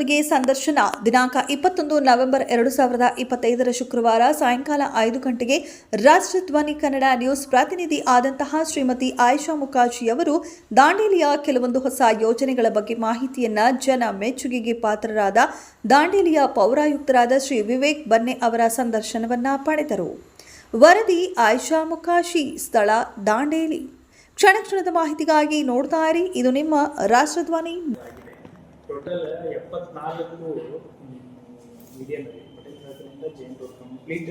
ಅವರೊಂದಿಗೆ ಸಂದರ್ಶನ. ದಿನಾಂಕ ಇಪ್ಪತ್ತೊಂದು ನವೆಂಬರ್ ಎರಡು ಸಾವಿರದ ಇಪ್ಪತ್ತೈದರ ಶುಕ್ರವಾರ ಸಾಯಂಕಾಲ ಐದು ಗಂಟೆಗೆ ರಾಷ್ಟ್ರಧ್ವನಿ ಕನ್ನಡ ನ್ಯೂಸ್ ಪ್ರತಿನಿಧಿ ಆದಂತಹ ಶ್ರೀಮತಿ ಆಯಿಷಾ ಮುಖಾಜಿ ಅವರು ದಾಂಡೇಲಿಯ ಕೆಲವೊಂದು ಹೊಸ ಯೋಜನೆಗಳ ಬಗ್ಗೆ ಮಾಹಿತಿಯನ್ನ ಜನ ಮೆಚ್ಚುಗೆಗೆ ಪಾತ್ರರಾದ ದಾಂಡೇಲಿಯ ಪೌರಾಯುಕ್ತರಾದ ಶ್ರೀ ವಿವೇಕ್ ಬನ್ನೆ ಅವರ ಸಂದರ್ಶನವನ್ನ ಪಡೆದರು. ವರದಿ ಆಯಿಷಾ ಮುಖಾಶಿ ಸ್ಥಳ ದಾಂಡೇಲಿ. ಕ್ಷಣ ಕ್ಷಣದ ಮಾಹಿತಿಗಾಗಿ ನೋಡ್ತಾ ಇರಿ. ಇದು ನಿಮ್ಮ ರಾಷ್ಟ್ರಧ್ವನಿ ಟೋಟಲ್ ಎಪ್ಪತ್ನಾಲ್ಕು ಮೀಡಿಯಂ ಪಟೇಲ್ ಸರ್ಕಲಿಂದ ಜೈನ್ ರೋಡ್ ಕಂಪ್ಲೀಟ್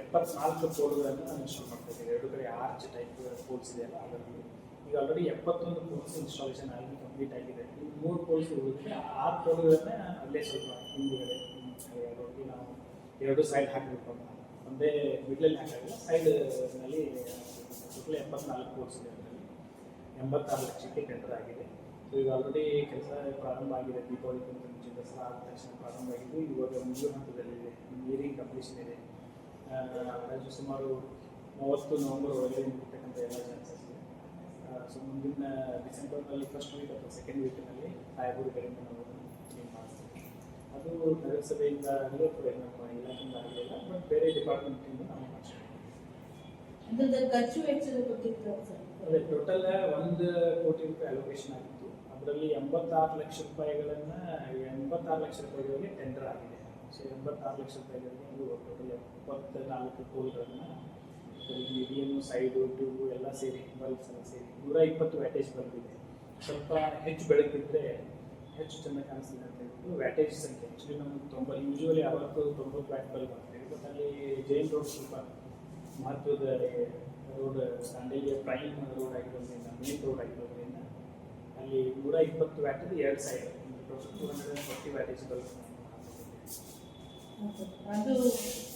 ಎಪ್ಪತ್ನಾಲ್ಕು ಪೋಲ್ಗಳನ್ನು ನಾನು ಇನ್ಸ್ಟಾಲ್ ಮಾಡ್ತಾ ಎರಡು ಕಡೆ ಆರ್ಚ್ ಟೈಪ್ ಕೋರ್ಸ್ ಇದೆ ಅಲ್ಲ ಅದರಲ್ಲಿ ಈಗ ಆಲ್ರೆಡಿ ಎಪ್ಪತ್ತೊಂದು ಪೋಲ್ಸ್ ಇನ್ಸ್ಟಾಲೇಷನ್ ಆಗಿ ಕಂಪ್ಲೀಟ್ ಆಗಿದೆ. ಈ ಮೂರು ಪೋಲ್ಸ್ ಉಳಿದ್ರೆ ಆರು ಪೋಲ್ಗಳನ್ನ ಅಲ್ಲೇ ಸ್ವಲ್ಪ ಹಿಂದುಗಡೆ ನಾವು ಎರಡು ಸೈಡ್ ಹಾಕಬೇಕು ಒಂದೇ ಮಿಡ್ಲಲ್ಲಿ ಹಾಕಾಗಿಲ್ಲ ಸೈಡ್ನಲ್ಲಿ ಎಪ್ಪತ್ನಾಲ್ಕು ಕೋರ್ಸ್ ಇದೆ ಅದರಲ್ಲಿ. ಎಂಬತ್ತಾರು ಲಕ್ಷಕ್ಕೆ ಟೆಂಡರ್ ಆಗಿದೆ. ಈಗ ಆಲ್ರೆಡಿ ಕೆಲಸ ಪ್ರಾರಂಭ ಆಗಿದೆ, ದೀಪಾವಳಿ ಮುಂಚೆ ದಸರಾ ಆದ ತಕ್ಷಣ ಪ್ರಾರಂಭ ಆಗಿದ್ದು, ಇವಾಗ ಮುಗಿಯೋ ಹಂತದಲ್ಲಿದೆ ಇಂಜಿನಿಯರಿಂಗ್ ಕಂಪ್ಲೀಷನ್ ಇದೆ. ಅಂದಾಜು ಸುಮಾರು ಮೂವತ್ತು ನವೆಂಬರ್ ಒಳಗಡೆ ಮುಗಿತಕ್ಕಂಥ ಎಲ್ಲ ಚಾನ್ಸಸ್ ಇದೆ. ಸೊ ಮುಂದಿನ ಡಿಸೆಂಬರ್ನಲ್ಲಿ ಫಸ್ಟ್ ವೀಕ್ ಅಥವಾ ಸೆಕೆಂಡ್ ವೀಕ್ನಲ್ಲಿ ಸಾಯಬೂರು ಕಡೆಯಿಂದ ನಾವು ಕ್ಲೀನ್ ಮಾಡ್ತೀವಿ. ಅದು ನಗರಸಭೆಯಿಂದ ಅಂದರೆ ನಮ್ಮ ಇಲಾಖೆಯಿಂದ ಆಗಲಿಲ್ಲ ಬಟ್ ಬೇರೆ ಡಿಪಾರ್ಟ್ಮೆಂಟಿಂದ ಮಾಡ್ತೀವಿ ಅದ್ರದ್ದು ಖರ್ಚು ವೆಚ್ಚದ ಕೊಟ್ಟಿತ್ತು ಅದೇ ಟೋಟಲ್ ಒಂದು ಕೋಟಿ ರೂಪಾಯಿ ಅಲೋಕೇಶನ್ ಆಗಿತ್ತು. ಅದರಲ್ಲಿ ಎಂಬತ್ತಾರು ಲಕ್ಷ ರೂಪಾಯಿಗಳನ್ನು, ಎಂಬತ್ತಾರು ಲಕ್ಷ ರೂಪಾಯಿಗಳಿಗೆ ಟೆಂಡರ್ ಆಗಿದೆ. ಸೊ ಎಂಬತ್ತಾರು ಲಕ್ಷ ರೂಪಾಯಿಗಳಿಗೆ ಇದು ಟೋಟಲ್ ಎಪ್ಪತ್ನಾಲ್ಕು ಟೋಲ್ಗಳನ್ನ ಮೀಡಿಯಮ್ ಸೈಡು ಟ್ಯೂಬು ಎಲ್ಲ ಸೇರಿ ಬಲ್ಬ್ಸ್ ಎಲ್ಲ ಸೇರಿ ನೂರ ಇಪ್ಪತ್ತು ವ್ಯಾಟೇಜ್ ಇದೆ. ಸ್ವಲ್ಪ ಹೆಚ್ಚು ಬೆಳಕಿದ್ರೆ ಹೆಚ್ಚು ಚೆನ್ನಾಗಿ ಕಾಣಿಸ್ತಿದೆ ಅಂತ ಹೇಳ್ಬಿಟ್ಟು ವ್ಯಾಟೇಜ್ ಸಂಖ್ಯೆ. ಆ್ಯಕ್ಚುಲಿ ನಮ್ಗೆ ತೊಂಬತ್ತು ಯೂಶುವಲಿ ಅರವತ್ತು, ತೊಂಬತ್ತು ವ್ಯಾಟ್ ಬಲ್ಬ್ ಆಗ್ತದೆ ಬಟ್ ಅಲ್ಲಿ ಜೈನ್ ರೋಡ್ ಸ್ವಲ್ಪ ಮಹತ್ವದ ರೋಡ್ ದಾಂಡೇಲಿಯ ಪ್ರೈಮ್ ರೋಡ್ ಆಗಿರೋದ್ರಿಂದ ಮೇನ್ ರೋಡ್ ಆಗಿರೋದ್ರಿಂದ ಅಲ್ಲಿ ನೂರ ಇಪ್ಪತ್ತು ವ್ಯಾಟದ ಎರಡು side total two hundred forty wattage bulb ಅದು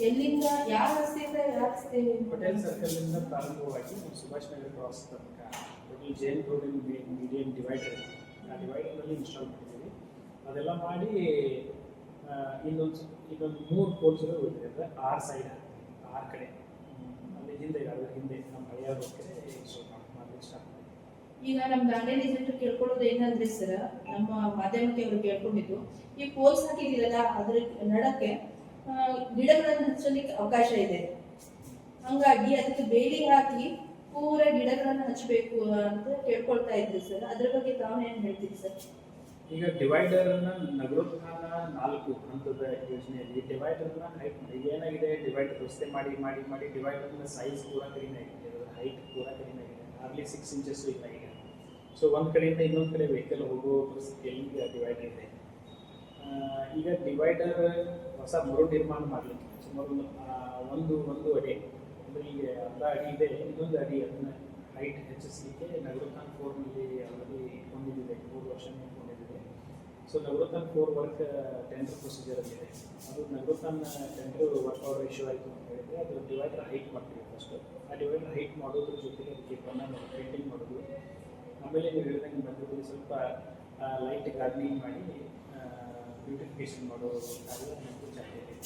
ಎಲ್ಲಿಂದ ಯಾವ ರಸ್ತೆಯಿಂದ ಯಾವ ರಸ್ತೆ ಪಟೇಲ್ ಸರ್ಕಲ್ನಿಂದ ಪ್ರಾರಂಭವಾಗಿ ಸುಭಾಷ್ ನಗರ ಕ್ರಾಸ್ ತನಕ ಟೋಟಲ್ ಜೈನ್ ರೋಡಿನ ಮೀಡಿಯಂ ಡಿವೈಡರ್ ಆ ಡಿವೈಡರ್ನಲ್ಲಿ ಇನ್ಸ್ಟಾಲ್ ಮಾಡಿದ್ದೀವಿ. ಅದೆಲ್ಲ ಮಾಡಿ ಇನ್ನೊಂದು ಇನ್ನೊಂದು ಮೂರು ಕೋರ್ಸ್ಗಳು ಹೋಗಿದೆ ಅಂದರೆ ಆರು ಸೈಡ್ ಆರು ಕಡೆ. ಹಿಂದೆ ಅದ್ರ ಹಿಂದೆ ನಮ್ಮ ಈಗ ನಮ್ಮ ದಾಂಡೇಲಿ ಜನರು ಕೇಳ್ಕೊಳ್ಳೋದು ಏನಂದ್ರೆ ಸರ್ ನಮ್ಮ ಮಾಧ್ಯಮಕ್ಕೆ ಅವರು ಕೇಳ್ಕೊಂಡಿದ್ದು, ಈ ಪೋಲ್ಸ್ ಹಾಕಿದಿರಲ್ಲ ಅದ್ರ ನಡಕ್ಕೆ ಗಿಡಗಳನ್ನು ಹಚ್ಚಲಿಕ್ಕೆ ಅವಕಾಶ ಇದೆ. ಹಂಗಾಗಿ ಅದಕ್ಕೆ ಬೇಲಿ ಹಾಕಿ ಪೂರ ಗಿಡಗಳನ್ನು ಹಚ್ಚಬೇಕು ಅಂತ ಕೇಳ್ಕೊಳ್ತಾ ಇದ್ರಿ ಸರ್ ಅದ್ರ ಬಗ್ಗೆ ತಾವು ಏನ್ ಹೇಳ್ತೀರಿ ಸರ್ ಈಗ ಡಿವೈಡರ್ನ ನಗರೋತ್ಥಾನ ನಾಲ್ಕು ಹಂತದ ಯೋಜನೆಯಲ್ಲಿ ಡಿವೈಡರ್ನ ಹೈಟ್ ಈಗ ಏನಾಗಿದೆ? ಡಿವೈಡರ್ ರಸ್ತೆ ಮಾಡಿ ಮಾಡಿ ಮಾಡಿ ಡಿವೈಡರ್ನ ಸೈಜ್ ಪೂರ ಕಡಿಮೆ ಆಗಿದೆ. ಅದರ ಹೈಟ್ ಪೂರ ಕಡಿಮೆ ಆಗಿದೆ. ಹಾರ್ಲಿ ಸಿಕ್ಸ್ ಇಂಚಸ್ಸು ಇಲ್ಲ ಈಗ. ಸೊ ಒಂದು ಕಡೆಯಿಂದ ಇನ್ನೊಂದು ಕಡೆ ವೆಹಿಕಲ್ ಹೋಗೋ ಪರಿಸ್ಥಿತಿಯಲ್ಲಿ ಈಗ ಡಿವೈಡರ್ ಇದೆ. ಈಗ ಡಿವೈಡರ್ ಹೊಸ ಮರು ನಿರ್ಮಾಣ ಮಾಡಲಿಕ್ಕೆ ಸುಮಾರು ಒಂದು, ಒಂದು ಅಡಿ. ಅಂದರೆ ಈಗ ಅರ್ಧ ಅಡಿ ಇದೆ. ಇನ್ನೊಂದು ಅಡಿ ಅದನ್ನ ಹೈಟ್ ಹೆಚ್ಚಿಸಲಿಕ್ಕೆ ನಗರೋತ್ಥಾನ್ ಫೋರ್ನಲ್ಲಿ ಆಲ್ರೆಡಿ ಹೊಂದಿದೆ ಮೂರು ವರ್ಷ so Nagarothana four work tender ಇದೆ. ಅದು Nagarothana tender work our issue ಆಯಿತು ಅಂತ ಹೇಳಿದ್ರೆ, ಅದು ಡಿವೈಡರ್ ಹೈಟ್ ಮಾಡ್ತೀವಿ ಫಸ್ಟ್ ಆ ಡಿವೈಡರ್ ಹೈಟ್ ಮಾಡೋದ್ರ ಜೊತೆಗೆ ಅದಕ್ಕೆ ಬಣ್ಣ ಪೇಂಟಿಂಗ್ ಮಾಡೋದು. ಆಮೇಲೆ ನೀವು ಹೇಳಿದಂಗೆ ಮಧ್ಯದಲ್ಲಿ ಸ್ವಲ್ಪ ಲೈಟ್ ಗಾರ್ಡನಿಂಗ್ ಮಾಡಿ ಬ್ಯೂಟಿಫಿಕೇಶನ್ ಮಾಡೋ ಕಾರ್ಯ ನಮ್ಮದು ಇದೆ.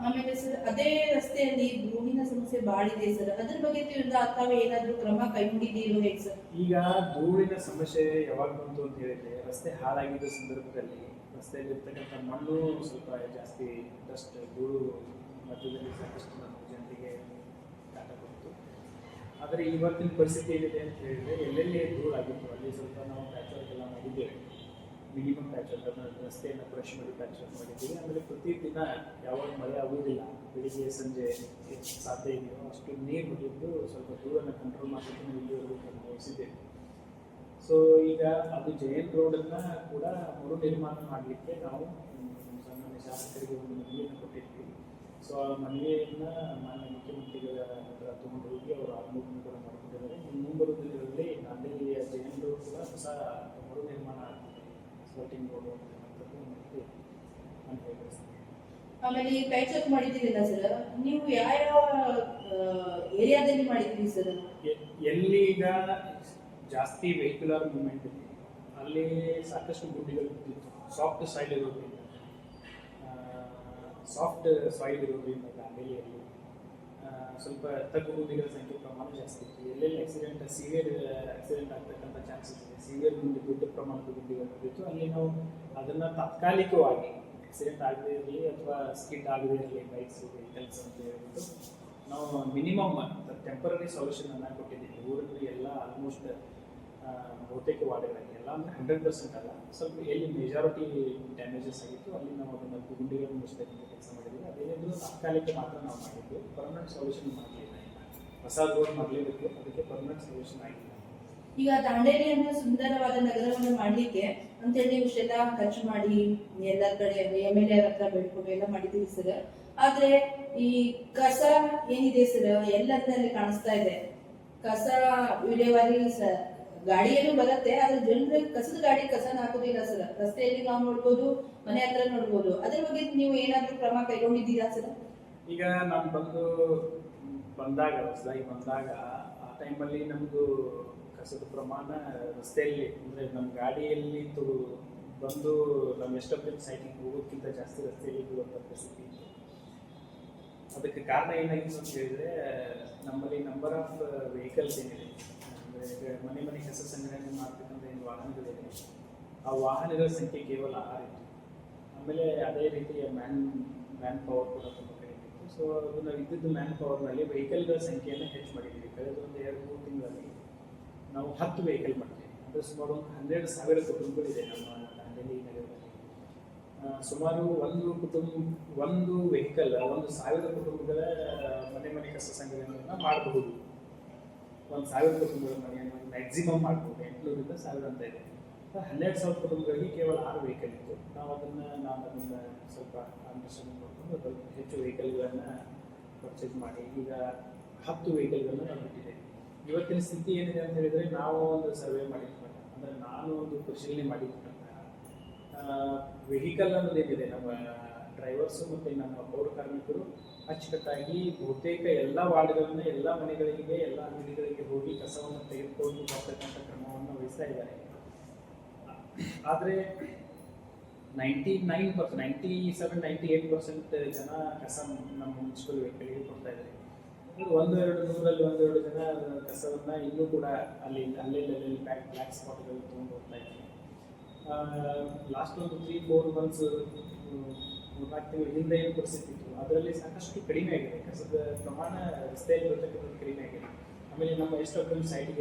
ಆಮೇಲೆ ಸರ್, ಅದೇ ರಸ್ತೆಯಲ್ಲಿ ಭೂಮಿನ ಸಮಸ್ಯೆ ಬಾಳ ಇದೆ ಸರ್. ಅದ್ರ ಬಗ್ಗೆ ತಿಳಿದ ಅಥವಾ ಏನಾದ್ರೂ ಕ್ರಮ ಕೈಗೊಂಡಿದ್ದೀರೋ ಹೇಗೆ ಸರ್. ಈಗ ಧೂಳಿನ ಸಮಸ್ಯೆ ಯಾವಾಗ ಬಂತು ಅಂತ ಹೇಳಿದ್ರೆ, ರಸ್ತೆ ಹಾಳಾಗಿದ್ದ ಸಂದರ್ಭದಲ್ಲಿ ರಸ್ತೆಯಲ್ಲಿರ್ತಕ್ಕಂಥ ಮಣ್ಣು ಸ್ವಲ್ಪ ಜಾಸ್ತಿ ಡಸ್ಟ್ ಧೂಳು ಮಧ್ಯದಲ್ಲಿ ಸಾಕಷ್ಟು ನಮ್ಮ ಜನರಿಗೆ ಕಾಟ ಕೊಡ್ತು. ಆದರೆ ಇವತ್ತಿನ ಪರಿಸ್ಥಿತಿ ಏನಿದೆ ಅಂತ ಹೇಳಿದ್ರೆ, ಎಲ್ಲೆಲ್ಲಿ ಧೂಳಾಗಿತ್ತು ಅಲ್ಲಿ ಸ್ವಲ್ಪ ನಾವು ಪ್ಯಾಚ್ ವರ್ಕ್ ಎಲ್ಲ ಮಾಡಿದ್ದೇವೆ. ಮಿನಿಮಮ್ ಪ್ಯಾಚ್ ರಸ್ತೆಯನ್ನು ಬ್ರಷ್ ಮಾಡಿ ಪ್ಯಾಚ್ ವರ್ಕ್ ಮಾಡಿದ್ದೀವಿ. ಆಮೇಲೆ ಪ್ರತಿದಿನ ಯಾವಾಗ ಮಳೆ ಆಗುವುದಿಲ್ಲ, ಬೆಳಿಗ್ಗೆ, ಸಂಜೆ ಸಾಧ್ಯ ಇದೆಯೋ ಅಷ್ಟು ನೀರು ಹೊಡೆದು ಸ್ವಲ್ಪ ದೂರನ್ನು ಕಂಟ್ರೋಲ್ ನಾವು ಇಲ್ಲಿವರೆಗೂ ಅನುಭವಿಸಿದ್ದೇವೆ ಸೊ ಈಗ ಅದು ಜಯನ್ ರೋಡನ್ನು ಕೂಡ ಮರು ನಿರ್ಮಾಣ ಮಾಡಲಿಕ್ಕೆ ನಾವು ಸಾಮಾನ್ಯ ಶಾಸಕರಿಗೆ ಒಂದು ಮನವಿಯನ್ನು ಕೊಟ್ಟಿದ್ವಿ. ಸೊ ಆ ಮನವಿಯನ್ನು ಮಾನ್ಯ ಮುಖ್ಯಮಂತ್ರಿಗಳ ಹತ್ರ ತಗೊಂಡು ಹೋಗಿ ಅವರು ಅನುಮೋದನೆ ಕೂಡ ಮಾಡ್ತಿದ್ದಾರೆ. ಇನ್ನು ಮುಂಬರುವ ದಿನಗಳಲ್ಲಿ ನಾಂದೇಲಿಯ ಜಯನ್ ರೋಡ್ ಕೂಡ ಹೊಸ ಮರು ನಿರ್ಮಾಣ ಆಗ್ತಿದೆ. ಸ್ಪೋರ್ಟಿಂಗ್ ರೋಡ್ ಅಂತ ಹೇಳ್ತೀನಿ ಆಮೇಲೆ ಈ ಪ್ಯಾಚ್ ಚೆಕ್ ಮಾಡಿದ್ದೀರಲ್ಲ ಸರ್ ನೀವು ಯಾವ ಏರಿಯಾದಲ್ಲಿ ಮಾಡಿದ್ದೀರಿ ಸರ್ ಎಲ್ಲಿ ಈಗ ಜಾಸ್ತಿ ವೆಹಿಕ್ಯುಲರ್ ಮೂವ್ಮೆಂಟ್ ಇದೆ ಅಲ್ಲಿ ಸಾಕಷ್ಟು ಗುಡ್ಡಿಗಳು ಬಿದ್ದಿತ್ತು. ಸಾಫ್ಟ್ ಸಾಯಿಲ್ ಇರೋದ್ರಿಂದ ಸಾಫ್ಟ್ ಸಾಯಿಲ್ ಇರೋದ್ರಿಂದ ದಾಂಡೇಲಿಯಲ್ಲಿ ಸ್ವಲ್ಪ ತಗ್ಗು ಗುಂಡಿಗಳ ಸಂಖ್ಯೆ ಪ್ರಮಾಣ ಜಾಸ್ತಿ ಇತ್ತು. ಎಲ್ಲೆಲ್ಲಿ ಆಕ್ಸಿಡೆಂಟ್ ಸಿವಿಯರ್ ಆಕ್ಸಿಡೆಂಟ್ ಆಗ್ತಕ್ಕಂಥ ಚಾನ್ಸಸ್ ಇದೆ ಸಿವಿಯರ್ ಗುಂಡಿ ದೊಡ್ಡ ಪ್ರಮಾಣದ ಗುಂಡಿಗಳು ಇತ್ತು. ಅಲ್ಲಿ ನಾವು ಅದನ್ನು ತಾತ್ಕಾಲಿಕವಾಗಿ ಆಕ್ಸಿಡೆಂಟ್ ಆಗದೇ ಇರಲಿ ಅಥವಾ ಸ್ಕಿಡ್ ಆಗದೇ ಇರಲಿ ಬೈಕ್ಸ್ ವೆಹಿಕಲ್ಸ್ ಅಂತ ಹೇಳ್ಬಿಟ್ಟು ನಾವು ಮಿನಿಮಮ್ ಟೆಂಪರರಿ ಸೊಲ್ಯೂಷನ್ ಅನ್ನ ಕೊಟ್ಟಿದ್ದೀವಿ. ಊರಲ್ಲಿ ಎಲ್ಲ ಆಲ್ಮೋಸ್ಟ್ ಬಹುತೇಕ ವಾರ್ಡ್ಗಳಲ್ಲಿ ಎಲ್ಲ, ಅಂದರೆ ಹಂಡ್ರೆಡ್ ಪರ್ಸೆಂಟ್ ಅಲ್ಲ. ಸ್ವಲ್ಪ ಎಲ್ಲಿ ಮೆಜಾರಿಟಿ ಡ್ಯಾಮೇಜಸ್ ಆಗಿತ್ತು ಅಲ್ಲಿ ನಾವು ಅದನ್ನು ಗುಂಡಿಗಳನ್ನು ಮುಚ್ಚಬೇಕಂತ ಕೆಲಸ ಮಾಡಿದ್ವಿ. ಅದೇನಿದ್ರು ತಾತ್ಕಾಲಿಕ ಮಾತ್ರ ನಾವು ಮಾಡಿದ್ವಿ. ಪರ್ಮನೆಂಟ್ ಸೊಲ್ಯೂಷನ್ ಮಾಡಲಿಲ್ಲ ಹೊಸ ರೋಡ್ ಮಾಡಲೇಬೇಕು. ಅದಕ್ಕೆ ಪರ್ಮನೆಂಟ್ ಸೊಲ್ಯೂಷನ್ ಆಗಿಲ್ಲ. ಈಗ ದಾಂಡೇಲಿಯನ್ನು ಸುಂದರವಾದ ನಗರವನ್ನು ಮಾಡಲಿಕ್ಕೆ ಅಂತೇಳಿ ನೀವು ಇಷ್ಟೆಲ್ಲ ಖರ್ಚು ಮಾಡಿ ಎಲ್ಲ ಕಡೆ ಎಂ ಎಲ್ ಎರ್ ಹತ್ರ ಬೇಡ್ಕೊಂಡು ಎಲ್ಲ ಮಾಡಿದ್ದೀವಿ ಸರ್ ಆದ್ರೆ ಈ ಕಸ ಏನಿದೆ ಸರ್ ಎಲ್ಲದರಲ್ಲಿ ಕಾಣಿಸ್ತಾ ಇದೆ? ಕಸ ವಿಲೇವಾರಿ ಸ ಗಾಡಿಯನ್ನು ಬರುತ್ತೆ, ಆದ್ರೆ ಜನರ ಕಸದ ಗಾಡಿ ಕಸನ ಹಾಕೋದಿಲ್ಲ ಸರ್. ರಸ್ತೆಯಲ್ಲಿ ನಾವು ನೋಡ್ಬೋದು, ಮನೆ ಹತ್ರ ನೋಡ್ಬೋದು. ಅದ್ರ ಬಗ್ಗೆ ನೀವು ಏನಾದ್ರೂ ಕ್ರಮ ಕೈಗೊಂಡಿದ್ದೀರಾ ಸರ್? ಈಗ ನಾನು ಬಂದು ಬಂದಾಗ, ಹೊಸದಾಗಿ ಬಂದಾಗ, ಆ ಟೈಮಲ್ಲಿ ನಮ್ಮದು ಕಸದ ಪ್ರಮಾಣ ರಸ್ತೆಯಲ್ಲಿ, ಅಂದರೆ ನಮ್ಮ ಗಾಡಿಯಲ್ಲಿ ಬಂದು ನಮ್ಮ ಎಷ್ಟೊತ್ತಿನ ಸೈಟಿಗೆ ಹೋಗೋದಕ್ಕಿಂತ ಜಾಸ್ತಿ ರಸ್ತೆಯಲ್ಲಿ ಬೀಳುವಂಥ ಪರಿಸ್ಥಿತಿ ಅದಕ್ಕೆ ಕಾರಣ ಏನಾಗಿತ್ತು ಅಂತ ಹೇಳಿದ್ರೆ, ನಮ್ಮಲ್ಲಿ ನಂಬರ್ ಆಫ್ ವೆಹಿಕಲ್ಸ್ ಏನಿದೆ ಅಂದರೆ ಮನೆ ಮನೆ ಕಸ ಸಂಗ್ರಹಣೆ ಮಾಡ್ತಕ್ಕಂಥ ಏನು ವಾಹನಗಳಿದೆ. ಆ ವಾಹನಗಳ ಸಂಖ್ಯೆ ಕೇವಲ ಆರು ಇತ್ತು ಆಮೇಲೆ ಅದೇ ರೀತಿ ಮ್ಯಾನ್ ಮ್ಯಾನ್ ಪವರ್ ಕೂಡ ತುಂಬ ಕಡಿಮೆ ಇತ್ತು ಸೊ ನಾವು ಇದ್ದಿದ್ದು ಮ್ಯಾನ್ ಪವರ್ನಲ್ಲಿ ವೆಹಿಕಲ್ಗಳ ಸಂಖ್ಯೆಯನ್ನು ಹೆಚ್ಚು ಮಾಡಿದ್ದೀವಿ. ಕಳೆದ ಒಂದು ಎರಡು, ಮೂರು ತಿಂಗಳಲ್ಲಿ ನಾವು ಹತ್ತು ವೆಹಿಕಲ್ ಮಾಡ್ತೀವಿ ಅಂದರೆ ಸುಮಾರು ಒಂದು ಹನ್ನೆರಡು ಸಾವಿರ ಕುಟುಂಬಗಳಿದೆ ನಮ್ಮ ದಾಂಡೇಲಿ ನಗರದಲ್ಲಿ. ಸುಮಾರು ಒಂದು ಕುಟುಂಬ, ಒಂದು ವೆಹಿಕಲ್ ಒಂದು ಸಾವಿರ ಕುಟುಂಬಗಳ ಮನೆ ಮನೆ ಕಸ ಸಂಗ್ರಹಣೆಯನ್ನು ಮಾಡಬಹುದು. ಒಂದು ಸಾವಿರ ಕುಟುಂಬಗಳ ಮನೆಯನ್ನು ಮ್ಯಾಕ್ಸಿಮಮ್ ಮಾಡ್ಬೋದು. ಎಂಟುನೂರಿಂದ ಸಾವಿರ ಅಂತ ಇದೆ. ಹನ್ನೆರಡು ಸಾವಿರ ಕುಟುಂಬಗಳಿಗೆ ಕೇವಲ ಆರು ವೆಹಿಕಲ್ ಇತ್ತು. ನಾವು ಅದನ್ನು ನಾವು ಅದನ್ನು ಸ್ವಲ್ಪ ಅಂಡರ್ಸ್ಟ್ಯಾಂಡಿಂಗ್ ಮಾಡಿಕೊಂಡು ಸ್ವಲ್ಪ ಹೆಚ್ಚು ವೆಹಿಕಲ್ಗಳನ್ನು ಪರ್ಚೇಸ್ ಮಾಡಿ, ಈಗ ಹತ್ತು ವೆಹಿಕಲ್ಗಳನ್ನು ನಾವು ಬಿಟ್ಟಿದ್ದೇವೆ ಇವತ್ತಿನ ಸ್ಥಿತಿ ಏನಿದೆ ಅಂತ ಹೇಳಿದರೆ ನಾವು ಒಂದು ಸರ್ವೆ ಮಾಡಿದ್ವಿ ಅಂದರೆ ನಾನು ಒಂದು ಪರಿಶೀಲನೆ ಮಾಡಿದ ಪ್ರಕಾರ ವೆಹಿಕಲ್ ಅನ್ನೋದೇನಿದೆ ನಮ್ಮ ಡ್ರೈವರ್ಸು ಮತ್ತು ನಮ್ಮ ಪೌರ ಕಾರ್ಮಿಕರು ಅಚ್ಚುಕಟ್ಟಾಗಿ ಬಹುತೇಕ ಎಲ್ಲ ವಾರ್ಡ್ಗಳನ್ನ ಎಲ್ಲ ಮನೆಗಳಿಗೆ, ಎಲ್ಲ ಅಂಗಡಿಗಳಿಗೆ ಹೋಗಿ ಕಸವನ್ನು ತೆಗೆದುಕೊಂಡು ಬರ್ತಕ್ಕಂಥ ಕ್ರಮವನ್ನು ವಹಿಸ್ತಾ ಇದ್ದಾರೆ. ಆದರೆ ninety nine percent ninety seven ninety eight percent ಜನ ಕಸ ನಮ್ಮ ಮುನ್ಸಿಪಲ್ ವೆಹಿಕಲ್ಗೆ ಕೊಡ್ತಾ ಇದ್ದಾರೆ. ಒಂದು, ಎರಡು ನೂರಲ್ಲಿ ಒಂದೆರಡು ಜನ ಕಸವನ್ನು ಇನ್ನೂ ಕೂಡ ಅಲ್ಲಿ ಪ್ಯಾಕ್ ಬ್ಯಾಕ್ ಬ್ಲ್ಯಾಕ್ ಸ್ಪಾಟ್ಗಳು ತೊಗೊಂಡು ಹೋಗ್ತಾ ಇದ್ದಾರೆ. ಲಾಸ್ಟ್ ಒಂದು ತ್ರೀ ಫೋರ್ ಮಂತ್ಸ್ ಮೂರ್ನಾಲ್ಕು ತಿಂಗಳ ಹಿಂದೆ ಏನು ಪರಿಸ್ಥಿತಿ ಅದರಲ್ಲಿ ಸಾಕಷ್ಟು ಕಡಿಮೆ ಆಗಿದೆ. ಕಸದ ಪ್ರಮಾಣ ರಸ್ತೆಯಲ್ಲಿ ಬರ್ತಕ್ಕಂಥದ್ದು ಕಡಿಮೆ ಆಗಿದೆ. ಆಮೇಲೆ ನಮ್ಮ ಎಷ್ಟೊಂದು ಸೈಟಿಗೆ